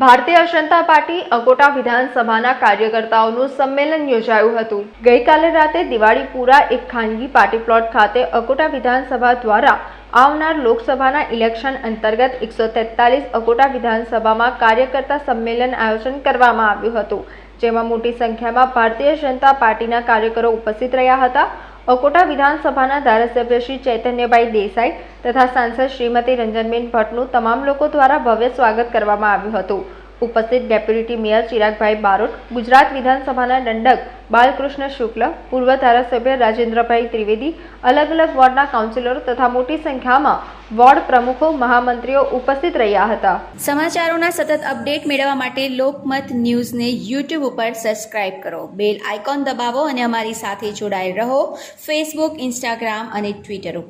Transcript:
Bharatiya Janata party Akota વિધાનસભાના કાર્યકર્તાઓનું સંમેલન યોજાયું હતું. ગઈકાલે રાતે દિવાળીપુરા એક ખાનગી પાર્ટી પ્લોટ ખાતે અકોટા વિધાનસભા દ્વારા આવનાર લોકસભાના ઇલેક્શન અંતર્ગત એકસો તેતાલીસ અકોટા વિધાનસભામાં કાર્યકર્તા સંમેલન આયોજન કરવામાં આવ્યું હતું, જેમાં મોટી સંખ્યામાં ભારતીય જનતા પાર્ટીના કાર્યકરો ઉપસ્થિત રહ્યા હતા. અકોટા વિધાનસભાના ધારાસભ્ય શ્રી ચૈતન્યભાઈ દેસાઈ તથા સાંસદ શ્રીમતી રંજનબેન ભટ્ટનું તમામ લોકો દ્વારા ભવ્ય સ્વાગત કરવામાં આવ્યું હતું. ઉપસ્થિત ડેપ્યુટી મેયર ચિરાગભાઈ બારોટ, ગુજરાત વિધાનસભાના દંડક બાલકૃષ્ણ શુક્લ, પૂર્વ ધારાસભ્ય રાજેન્દ્રભાઈ ત્રિવેદી, અલગ અલગ વોર્ડના કાઉન્સિલરો તથા મોટી સંખ્યામાં વોર્ડ પ્રમુખો, મહામંત્રીઓ ઉપસ્થિત રહ્યા હતા. સમાચારોના સતત અપડેટ મેળવવા માટે લોકમત ન્યૂઝને યુટ્યુબ ઉપર સબસ્ક્રાઇબ કરો. બેલ આઇકોન દબાવો અને અમારી સાથે જોડાયેલ રહો ફેસબુક, ઇન્સ્ટાગ્રામ અને ટ્વિટર ઉપર.